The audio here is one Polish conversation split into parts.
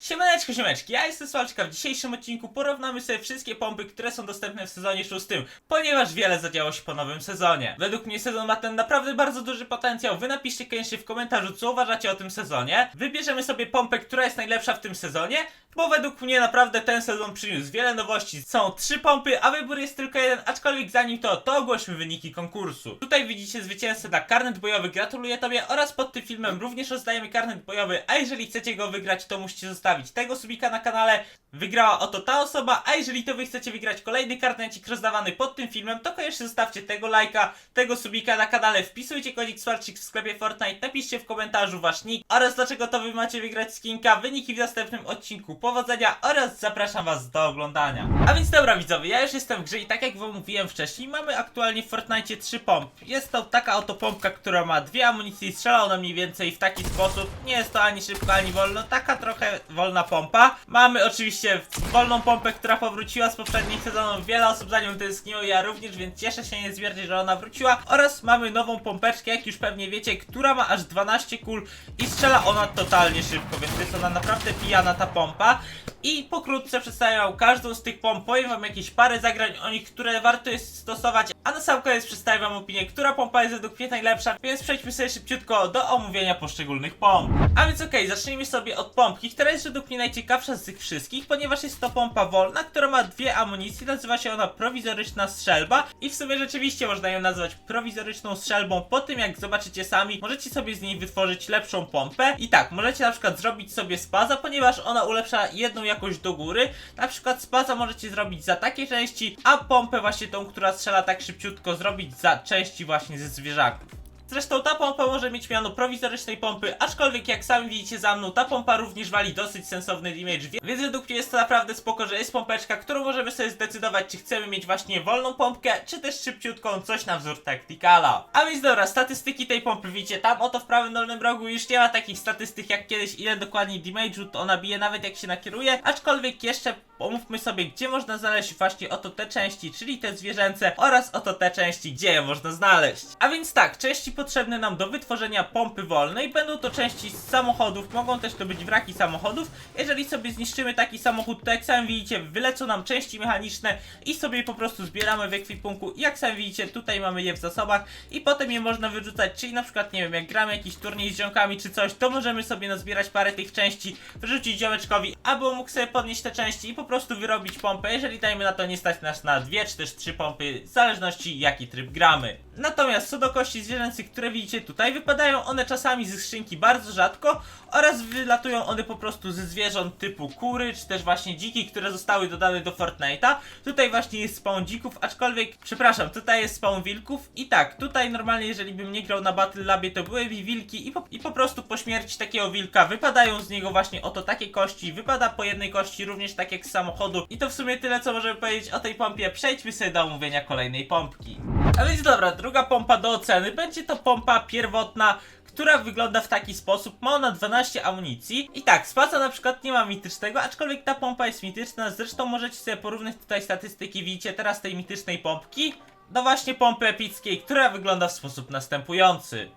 Siemaneczko, siemeczki, ja jestem Sławczka. W dzisiejszym odcinku porównamy sobie wszystkie pompy, które są dostępne w sezonie szóstym, ponieważ wiele zadziało się po nowym sezonie. Według mnie sezon ma ten naprawdę bardzo duży potencjał. Wy napiszcie koniecznie w komentarzu, co uważacie o tym sezonie. Wybierzemy sobie pompę, która jest najlepsza w tym sezonie, bo według mnie naprawdę ten sezon przyniósł wiele nowości. Są trzy pompy, a wybór jest tylko jeden, aczkolwiek zanim to, to ogłośmy wyniki konkursu. Tutaj widzicie zwycięzcę na karnet bojowy, gratuluję tobie oraz pod tym filmem również rozdajemy karnet bojowy, a jeżeli chcecie go wygrać, to musicie zostawić tego subika na kanale. Wygrała oto ta osoba, a jeżeli to wy chcecie wygrać kolejny karnecik rozdawany pod tym filmem, to koniecznie zostawcie tego lajka, tego subika na kanale, wpisujcie kodik Swarczyk w sklepie Fortnite, napiszcie w komentarzu wasz nick oraz dlaczego to wy macie wygrać skinka, wyniki w następnym odcinku, powodzenia oraz zapraszam was do oglądania. A więc dobra widzowie, ja już jestem w grze i tak jak wam mówiłem wcześniej, mamy aktualnie w Fortnite trzy pompy. Jest to taka oto pompka, która ma dwie amunicje i strzela ona mniej więcej w taki sposób. Nie jest to ani szybko, ani wolno, taka trochę wolna pompa. Mamy oczywiście wolną pompę, która powróciła z poprzednich sezonów. Wiele osób za nią tęskniło, ja również, więc cieszę się niezmiernie, że ona wróciła. Oraz mamy nową pompeczkę, jak już pewnie wiecie, która ma aż 12 kul i strzela ona totalnie szybko, więc jest ona naprawdę pijana ta pompa. I pokrótce przedstawiam wam każdą z tych pomp, powiem wam jakieś parę zagrań o nich, które warto jest stosować, a na sam koniec przedstawię wam opinię, która pompa jest według mnie najlepsza, więc przejdźmy sobie szybciutko do omówienia poszczególnych pomp. A więc okej, zacznijmy sobie od pompki, która jest według mnie najciekawsza z tych wszystkich, ponieważ jest to pompa wolna, która ma dwie amunicje, nazywa się ona prowizoryczna strzelba i w sumie rzeczywiście można ją nazwać prowizoryczną strzelbą po tym jak zobaczycie sami, możecie sobie z niej wytworzyć lepszą pompę. I tak, możecie na przykład zrobić sobie spaza, ponieważ ona ulepsza jedną jakość do góry, na przykład spaza możecie zrobić za takie części, a pompę właśnie tą, która strzela tak szybciutko zrobić za części właśnie ze zwierzaków. Zresztą ta pompa może mieć miano prowizorycznej pompy, aczkolwiek jak sami widzicie za mną, ta pompa również wali dosyć sensowny damage, więc według mnie jest to naprawdę spoko, że jest pompeczka, którą możemy sobie zdecydować, czy chcemy mieć właśnie wolną pompkę, czy też szybciutką, coś na wzór Tacticala. A więc dobra, statystyki tej pompy widzicie, tam oto w prawym dolnym rogu już nie ma takich statystyk jak kiedyś, ile dokładnie damage'u to ona bije, nawet jak się nakieruje, aczkolwiek jeszcze pomówmy sobie, gdzie można znaleźć właśnie oto te części, czyli te zwierzęce oraz oto te części, gdzie je można znaleźć. A więc tak, części potrzebne nam do wytworzenia pompy wolnej będą to części z samochodów, mogą też to być wraki samochodów. Jeżeli sobie zniszczymy taki samochód, to jak sami widzicie, wylecą nam części mechaniczne i sobie po prostu zbieramy w ekwipunku. Jak sami widzicie, tutaj mamy je w zasobach i potem je można wyrzucać, czyli na przykład, nie wiem, jak gramy jakiś turniej z ziomkami czy coś, to możemy sobie nazbierać parę tych części, wyrzucić ziomeczkowi, aby on mógł sobie podnieść te części i po prostu wyrobić pompę, jeżeli dajmy na to nie stać nas na dwie czy też trzy pompy, w zależności jaki tryb gramy. Natomiast co do kości zwierzęcych, które widzicie tutaj, wypadają one czasami ze skrzynki bardzo rzadko oraz wylatują one po prostu ze zwierząt typu kury, czy też właśnie dziki, które zostały dodane do Fortnite'a. Tutaj właśnie jest spawn dzików, aczkolwiek, przepraszam, tutaj jest spawn wilków i tak, tutaj normalnie jeżeli bym nie grał na Battle Labie, to byłyby wilki i po, i po prostu po śmierci takiego wilka wypadają z niego właśnie oto takie kości, wypada po jednej kości również tak jak z samochodu i to w sumie tyle co możemy powiedzieć o tej pompie, przejdźmy sobie do omówienia kolejnej pompki. A więc dobra, druga pompa do oceny, będzie to pompa pierwotna, która wygląda w taki sposób, ma ona 12 amunicji. I tak, spaca na przykład nie ma mitycznego, aczkolwiek ta pompa jest mityczna, zresztą możecie sobie porównać tutaj statystyki, widzicie teraz tej mitycznej pompki, do właśnie pompy epickiej, która wygląda w sposób następujący.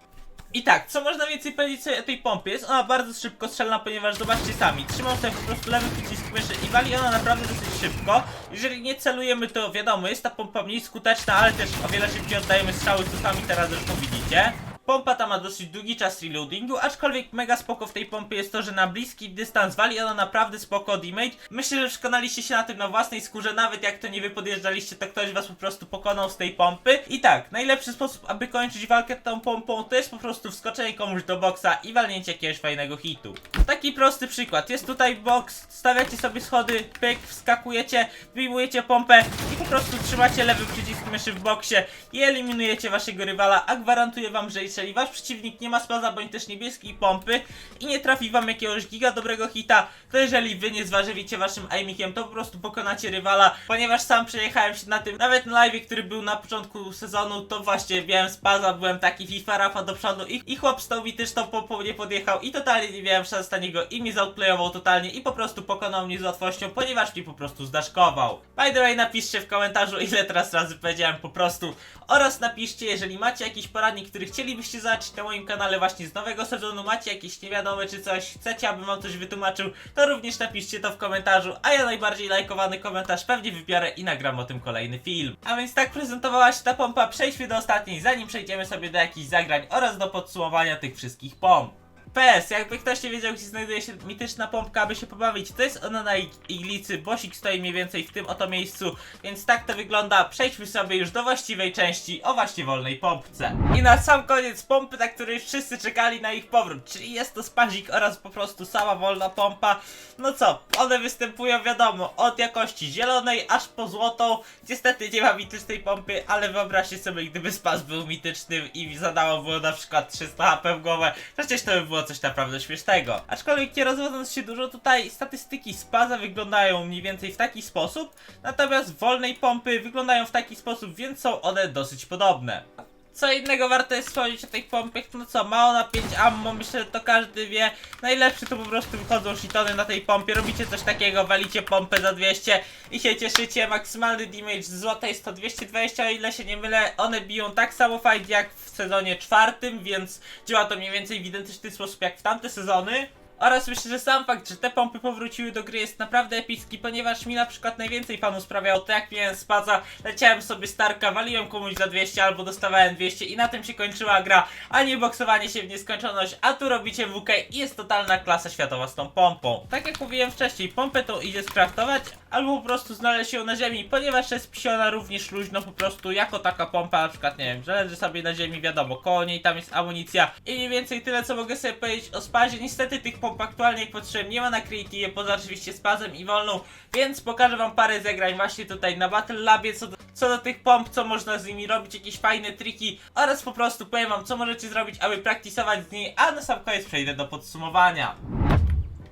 I tak, co można więcej powiedzieć o tej pompie? Jest ona bardzo szybko strzelna, ponieważ zobaczcie sami, trzymam sobie po prostu lewy przycisk myszy i wali ona naprawdę dosyć szybko. Jeżeli nie celujemy, to wiadomo, jest ta pompa mniej skuteczna, ale też o wiele szybciej oddajemy strzały, co sami teraz zresztą widzicie. Pompa ta ma dosyć długi czas reloadingu, aczkolwiek mega spoko w tej pompie jest to, że na bliski dystans wali ona naprawdę spoko damage. Myślę, że przekonaliście się na tym na własnej skórze, nawet jak to nie wy podjeżdżaliście, to ktoś was po prostu pokonał z tej pompy. I tak, najlepszy sposób, aby kończyć walkę tą pompą, to jest po prostu wskoczenie komuś do boksa i walnięcie jakiegoś fajnego hitu. Taki prosty przykład, jest tutaj box, stawiacie sobie schody, pyk, wskakujecie, wyjmujecie pompę i po prostu trzymacie lewy przycisk myszy w boksie i eliminujecie waszego rywala, a gwarantuję wam, że jeżeli wasz przeciwnik nie ma spaza bądź też niebieskiej pompy i nie trafi wam jakiegoś giga dobrego hita, to jeżeli wy nie zważywicie waszym aimikiem, to po prostu pokonacie rywala, ponieważ sam przejechałem się na tym, nawet na live, który był na początku sezonu, to właśnie miałem spaza, byłem taki FIFA Rafa do przodu i, i chłop z tą mityczną pompą nie podjechał i totalnie nie miałem szans na niego i mnie zautplayował totalnie i po prostu pokonał mnie z łatwością, ponieważ mnie po prostu zdaszkował. By the way, napiszcie w komentarzu ile teraz razy powiedziałem powiedziałem po prostu. Oraz napiszcie, jeżeli macie jakiś poradnik, który chcielibyście zobaczyć na moim kanale właśnie z nowego sezonu, macie jakieś niewiadome czy coś, chcecie, abym wam coś wytłumaczył, to również napiszcie to w komentarzu, a ja najbardziej lajkowany komentarz pewnie wybiorę i nagram o tym kolejny film. A więc tak prezentowała się ta pompa, przejdźmy do ostatniej, zanim przejdziemy sobie do jakichś zagrań oraz do podsumowania tych wszystkich pomp. PS, jakby ktoś nie wiedział, gdzie znajduje się mityczna pompka, aby się pobawić, to jest ona na ig- iglicy, bosik stoi mniej więcej w tym oto miejscu, więc tak to wygląda. Przejdźmy sobie już do właściwej części, o właśnie wolnej pompce. I na sam koniec pompy, na której wszyscy czekali na ich powrót, czyli jest to spazik oraz po prostu sama wolna pompa. No co, one występują wiadomo, od jakości zielonej aż po złotą. Niestety nie ma mitycznej pompy, ale wyobraźcie sobie, gdyby spas był mityczny i zadało było na przykład 300 HP w głowę, przecież to by było coś naprawdę śmiesznego. Aczkolwiek nie rozwodząc się dużo, tutaj statystyki spaza wyglądają mniej więcej w taki sposób, natomiast wolnej pompy wyglądają w taki sposób, więc są one dosyć podobne. Co innego warto jest wspomnieć o tych pompach, no co, ma ona 5 ammo, myślę, że to każdy wie. Najlepszy to po prostu wychodzą shitony na tej pompie, robicie coś takiego, walicie pompę za 200 i się cieszycie. Maksymalny damage z jest to 220, o ile się nie mylę. One biją tak samo fight jak w sezonie czwartym, więc działa to mniej więcej w identyczny sposób jak w tamte sezony. Oraz myślę, że sam fakt, że te pompy powróciły do gry jest naprawdę epicki, ponieważ mi na przykład najwięcej fanów sprawiało to jak miałem spaza, leciałem sobie Starka, waliłem komuś za 200 albo dostawałem 200 i na tym się kończyła gra, a nie boksowanie się w nieskończoność, a tu robicie WK i jest totalna klasa światowa z tą pompą. Tak jak mówiłem wcześniej, pompę tą idzie skraftować albo po prostu znaleźć ją na ziemi, ponieważ jest psiona również luźno po prostu jako taka pompa, na przykład nie wiem, że leży sobie na ziemi, wiadomo, koło niej tam jest amunicja i mniej więcej tyle co mogę sobie powiedzieć o spazie. Niestety tych pomp aktualnie jak patrzyłem nie ma na Creative, poza oczywiście spazem i wolną, więc pokażę wam parę zagrań właśnie tutaj na Battle Labie co do, co do tych pomp, co można z nimi robić, jakieś fajne triki oraz po prostu powiem wam co możecie zrobić, aby praktisować z niej, a na sam koniec przejdę do podsumowania.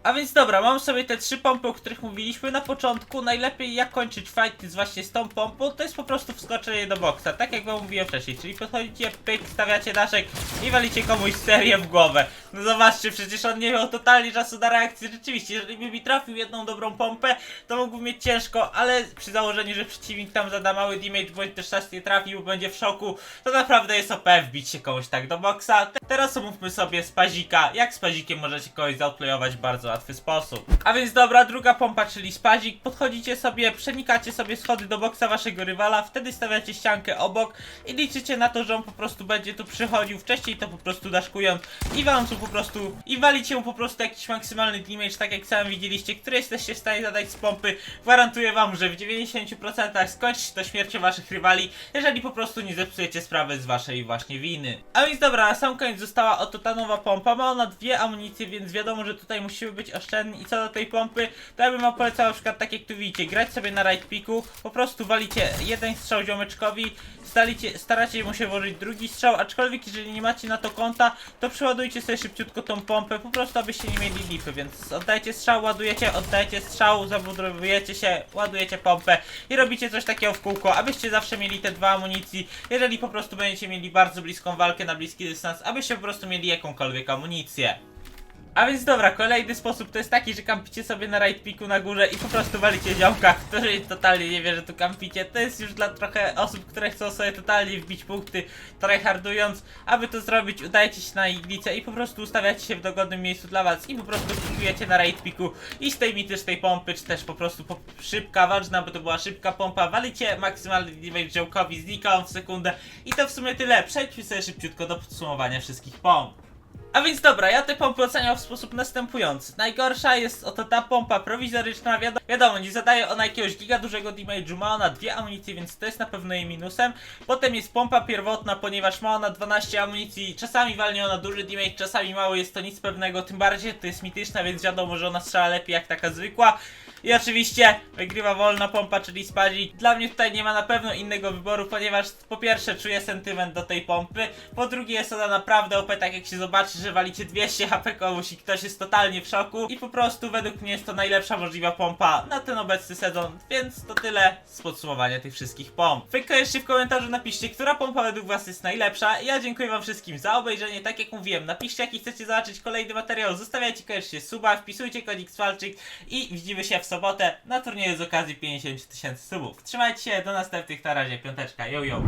A więc dobra, mam sobie te trzy pompy, o których mówiliśmy na początku. Najlepiej jak kończyć fight z właśnie z tą pompą, to jest po prostu wskoczenie do boksa, tak jak wam mówiłem wcześniej. Czyli podchodzicie, pyk, stawiacie daszek i walicie komuś serię w głowę. No zobaczcie, przecież on nie miał totalnie czasu na reakcję. Rzeczywiście, jeżeli by mi trafił jedną dobrą pompę, to mógłbym mieć ciężko, ale przy założeniu, że przeciwnik tam zada mały damage, bądź też czas nie trafił, będzie w szoku, to naprawdę jest OP wbić się komuś tak do boksa. Te- Teraz omówmy sobie spazika. Jak z możecie kogoś zautplayować w bardzo łatwy sposób. A więc dobra, druga pompa, czyli spazik. Podchodzicie sobie, przenikacie sobie schody do boksa waszego rywala, wtedy stawiacie ściankę obok i liczycie na to, że on po prostu będzie tu przychodził wcześniej, to po prostu daszkując i wam tu po prostu i walicie mu po prostu jakiś maksymalny damage, tak jak sami widzieliście, który jesteście w stanie zadać z pompy. Gwarantuję wam, że w 90% skończy to śmiercią waszych rywali, jeżeli po prostu nie zepsujecie sprawy z waszej właśnie winy. A więc dobra, na sam koniec została oto ta nowa pompa. Ma ona dwie amunicje, więc wiadomo, że tutaj musimy być oszczędni. I co do tej pompy, to ja bym wam polecał na przykład tak jak tu widzicie, grać sobie na right picku, po prostu walicie jeden strzał ziomeczkowi, stalicie, staracie mu się włożyć drugi strzał, aczkolwiek jeżeli nie macie na to konta, to przeładujcie sobie szybciutko tą pompę, po prostu abyście nie mieli lipy, więc oddajcie strzał, ładujecie, oddajcie strzał, zabudowujecie się, ładujecie pompę i robicie coś takiego w kółko, abyście zawsze mieli te dwa amunicji, jeżeli po prostu będziecie mieli bardzo bliską walkę na bliski dystans, abyście po prostu mieli jakąkolwiek amunicję. A więc dobra, kolejny sposób to jest taki, że kampicie sobie na right picku na górze i po prostu walicie ziomka, który totalnie nie wie, że tu kampicie. To jest już dla trochę osób, które chcą sobie totalnie wbić punkty, tryhardując. Aby to zrobić, udajecie się na iglicę i po prostu ustawiacie się w dogodnym miejscu dla was i po prostu pikujecie na right picku i z tej mitycznej pompy, czy też po prostu po szybka, ważna, bo to była szybka pompa, walicie maksymalny damage działkowi, znika on w sekundę i to w sumie tyle. Przejdźmy sobie szybciutko do podsumowania wszystkich pomp. A więc dobra, ja te pompy oceniam w sposób następujący. Najgorsza jest oto ta pompa prowizoryczna, wiadomo, wiadomo nie zadaje ona jakiegoś giga dużego damage'u, ma ona dwie amunicje, więc to jest na pewno jej minusem. Potem jest pompa pierwotna, ponieważ ma ona 12 amunicji, czasami walnie ona duży damage, czasami mały, jest to nic pewnego, tym bardziej to jest mityczna, więc wiadomo, że ona strzela lepiej jak taka zwykła. I oczywiście wygrywa wolna pompa, czyli spadzi. Dla mnie tutaj nie ma na pewno innego wyboru, ponieważ po pierwsze czuję sentyment do tej pompy, po drugie jest ona naprawdę OP, tak jak się zobaczy, że walicie 200 HP komuś i ktoś jest totalnie w szoku i po prostu według mnie jest to najlepsza możliwa pompa na ten obecny sezon, więc to tyle z podsumowania tych wszystkich pomp. Wy koniecznie w komentarzu napiszcie, która pompa według was jest najlepsza. Ja dziękuję wam wszystkim za obejrzenie, tak jak mówiłem, napiszcie jaki chcecie zobaczyć kolejny materiał, zostawiajcie koniecznie suba, wpisujcie kodik Swalczyk i widzimy się w sobotę na turnieju z okazji 50 tysięcy subów. Trzymajcie się, do następnych, na razie, piąteczka, yo yo.